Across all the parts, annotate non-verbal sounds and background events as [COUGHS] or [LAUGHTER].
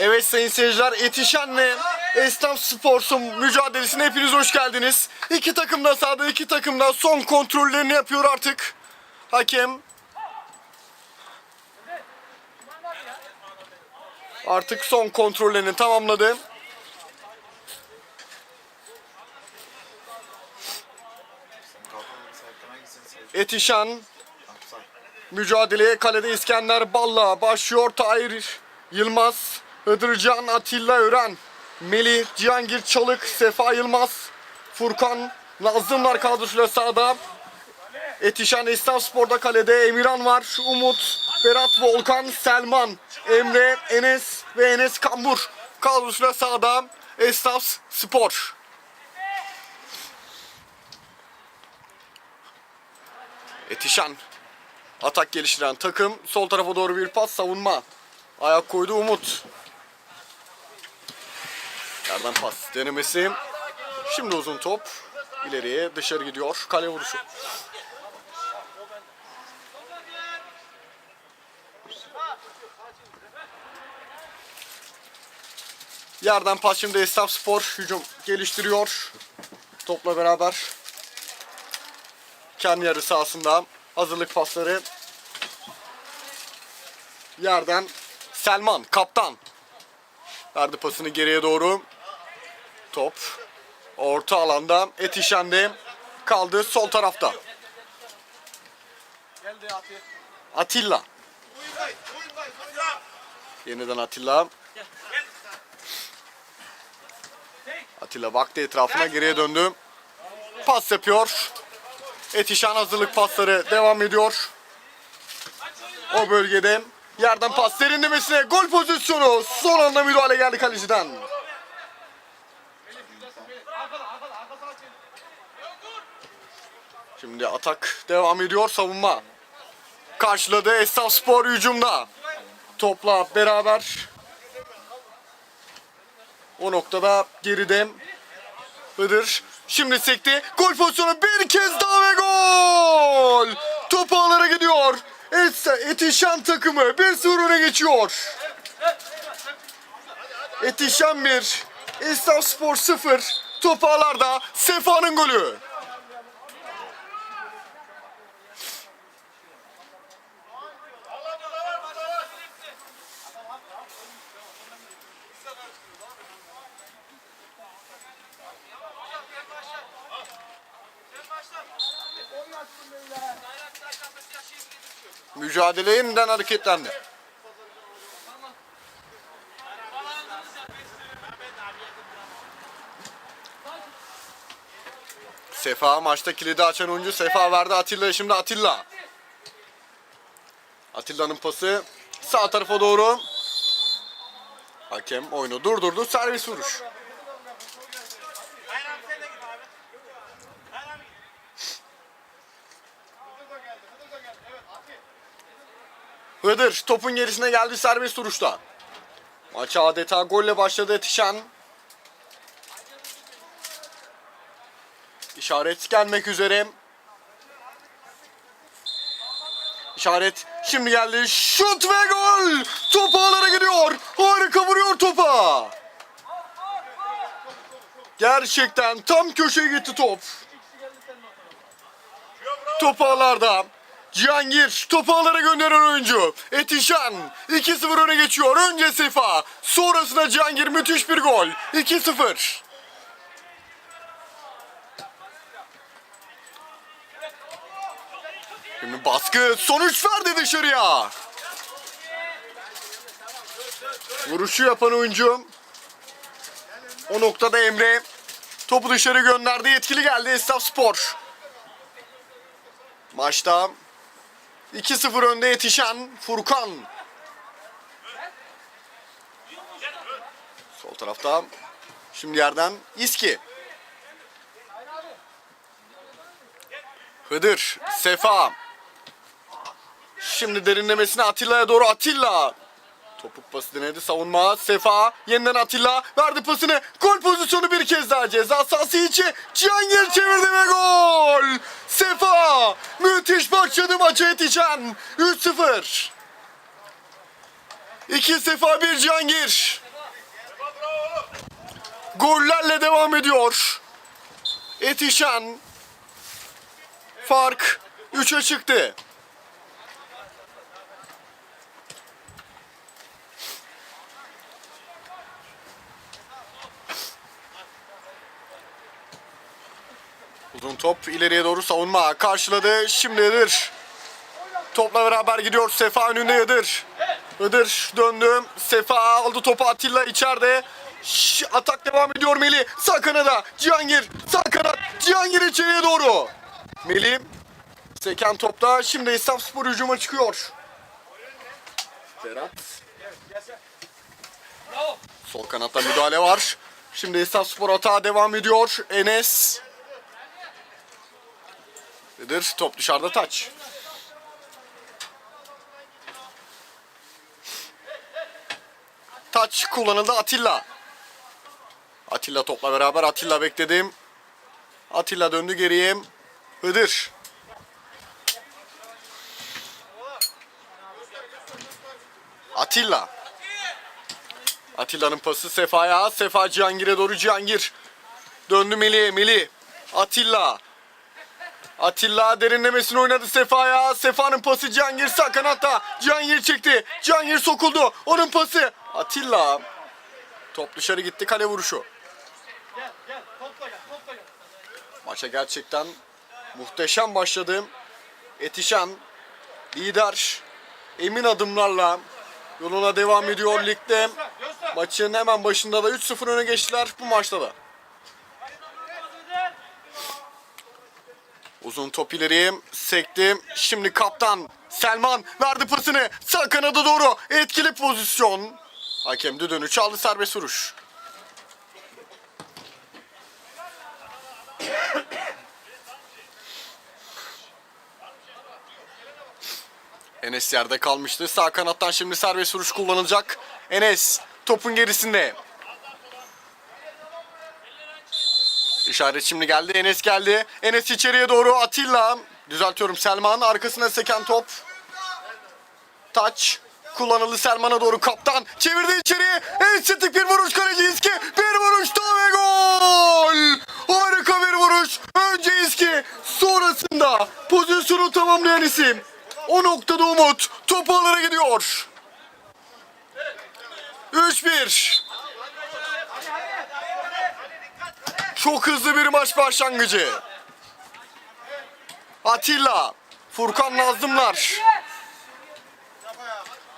Evet sayın seyirciler Etişen'le Esnaf Sports'un mücadelesine hepiniz hoş geldiniz. İki takım da sahada iki takım da son kontrollerini yapıyor artık. Hakem artık son kontrollerini tamamladı. Etişan mücadeleye kalede İskender Balla başlıyor. Tahir Yılmaz, Hıdırcan Atilla Ören, Melih Cihangir Çalık, Sefa Yılmaz, Furkan Nazımlar kadrosuyla sahada. Etişan Esnaf Spor'da kalede Emirhan var. Umut, Berat Volkan, Selman, Emre, Enes ve Enes Kambur kadrosuyla sahada. Esnaf Spor. Etişan atak geliştiren takım sol tarafa doğru bir pas savunma. Ayak koydu Umut. Yerden pas denemesi. Şimdi uzun top. ileriye dışarı gidiyor. Kale vuruşu. Yerden pas şimdi Esnaf Spor hücum geliştiriyor. Topla beraber kendi yarı sahasında hazırlık pasları yerden Selman kaptan. Verdi pasını geriye doğru. Top orta alanda Etişen'de kaldı sol tarafta. Atilla. Yeniden Atilla. Atilla baktı etrafına geriye döndü. Pas yapıyor. Etişan hazırlık pasları devam ediyor. O bölgede yerden pas derinlemesine gol pozisyonu. Son anda müdahale geldi kaleciden. Şimdi atak devam ediyor savunma. Karşıladı Esnaf Spor hücumda. Topla beraber. O noktada geride Hıdır şimdi sekti. Gol pozisyonu bir kez daha ve gol! Top ağlara gidiyor. Etse Etişan takımı 1-0 öne geçiyor. Etişan 1, İstanbul Spor 0. Top ağlarda Sefa'nın golü. Mücadele yeniden hareketlendi. Sefa maçta kilidi açan oyuncu Sefa verdi Atilla şimdi Atilla. Atilla'nın pası sağ tarafa doğru. Hakem oyunu durdurdu servis vuruş. Hıdır topun gerisine geldi serbest duruşta. Maç adeta golle başladı Etişan. İşaret gelmek üzere. İşaret şimdi geldi. Şut ve gol! Top ağlara gidiyor. Harika vuruyor topa. Gerçekten tam köşeye gitti top. Top ağlarda. Cihangir topu ağlara gönderen oyuncu. Etişan 2-0 öne geçiyor. Önce Sefa. Sonrasında Cihangir müthiş bir gol. 2-0. Şimdi baskı sonuç verdi dışarıya. Vuruşu yapan oyuncu. O noktada Emre topu dışarı gönderdi. Etkili geldi Esnaf Spor. Maçta 2-0 önde yetişen Furkan. Sol tarafta şimdi yerden İski. Hıdır, Sefa. Şimdi derinlemesine Atilla'ya doğru Atilla. Topuk pası denedi savunma. Sefa yeniden Atilla verdi pasını. Gol pozisyonu bir kez daha ceza sahası içi. Cihangir çevirdi ve gol. Sefa müthiş başladı maça yetişen. 3-0. İki Sefa bir Cihangir. Gollerle devam ediyor. Etişan. Fark 3'e çıktı. Uzun top ileriye doğru savunma karşıladı. Şimdi Iğdır. Topla beraber gidiyor. Sefa önünde Iğdır. Iğdır döndü. Sefa aldı topu Atilla içeride. Şş, atak devam ediyor Melih. Sağ kanada Cihangir. Sağ kanat Cihangir içeriye doğru. Melih seken topta. Şimdi İstanbulspor hücuma çıkıyor. Berat. Sol kanatta müdahale var. Şimdi İstanbulspor atağa devam ediyor. Enes. Iğdır top dışarıda taç. Taç kullanıldı Atilla. Atilla topla beraber Atilla bekledim. Atilla döndü geriye. Hıdır. Atilla. Atilla'nın pası Sefa'ya. Sefa Cihangir'e doğru Cihangir. Döndü Melih. Melih. Atilla. Atilla derinlemesine oynadı Sefa'ya. Sefa'nın pası Cihangir sağ kanatta. Cihangir çekti. Cihangir sokuldu. Onun pası. Atilla. Top dışarı gitti kale vuruşu. Maça gerçekten muhteşem başladı. Etişan lider emin adımlarla yoluna devam ediyor ligde. Maçın hemen başında da 3-0 öne geçtiler bu maçta da. Uzun top ileriye sekti. Şimdi kaptan Selman verdi pasını. Sağ kanada doğru. Etkili pozisyon. Hakem düdüğünü çaldı serbest vuruş. [COUGHS] Enes yerde kalmıştı. Sağ kanattan şimdi serbest vuruş kullanılacak. Enes topun gerisinde. İşaret şimdi geldi. Enes geldi. Enes içeriye doğru Atilla. Düzeltiyorum Selman. Arkasına seken top. Taç. Kullanıldı Selman'a doğru kaptan. Çevirdi içeriye. Estetik bir vuruş kaleci İski. Bir vuruş daha ve gol. Harika bir vuruş. Önce İski. Sonrasında pozisyonu tamamlayan isim. O noktada Umut. Topu alana gidiyor. 3-1. Çok hızlı bir maç başlangıcı. Atilla, Furkan Nazlımlar.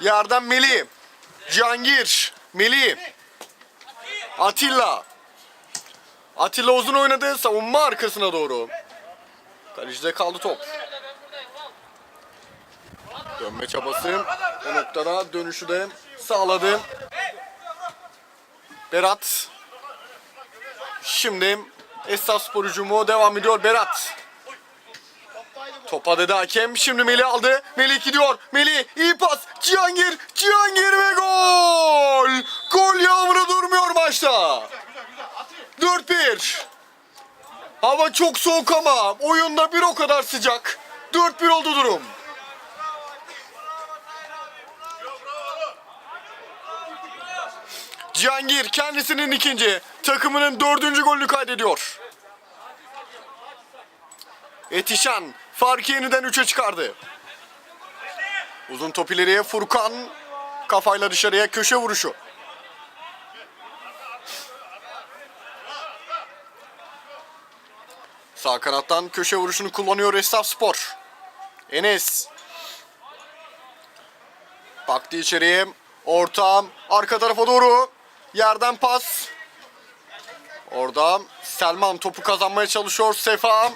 Yerden Melih, Cihangir, Melih, Atilla. Atilla uzun oynadı, savunma arkasına doğru. Kalecide kaldı top. Dönme çabası o noktada dönüşü de sağladı. Berat Şimdi Esnaf Spor hücumu devam ediyor Berat. Topa dedi hakem. Şimdi Melih aldı. Melih gidiyor. Melih iyi pas. Cihangir. Cihangir ve gol. Gol yağmuru durmuyor maçta. 4-1. Hava çok soğuk ama oyunda bir o kadar sıcak. 4-1 oldu durum. Cihangir kendisinin ikinci, takımının dördüncü golünü kaydediyor. Etişan farkı yeniden üçe çıkardı. Uzun top ileriye Furkan kafayla dışarıya köşe vuruşu. Sağ kanattan köşe vuruşunu kullanıyor Esnaf Spor. Enes. Baktı içeriye. Orta. Arka tarafa doğru. Yerden pas. Orada Selman topu kazanmaya çalışıyor. Sefa.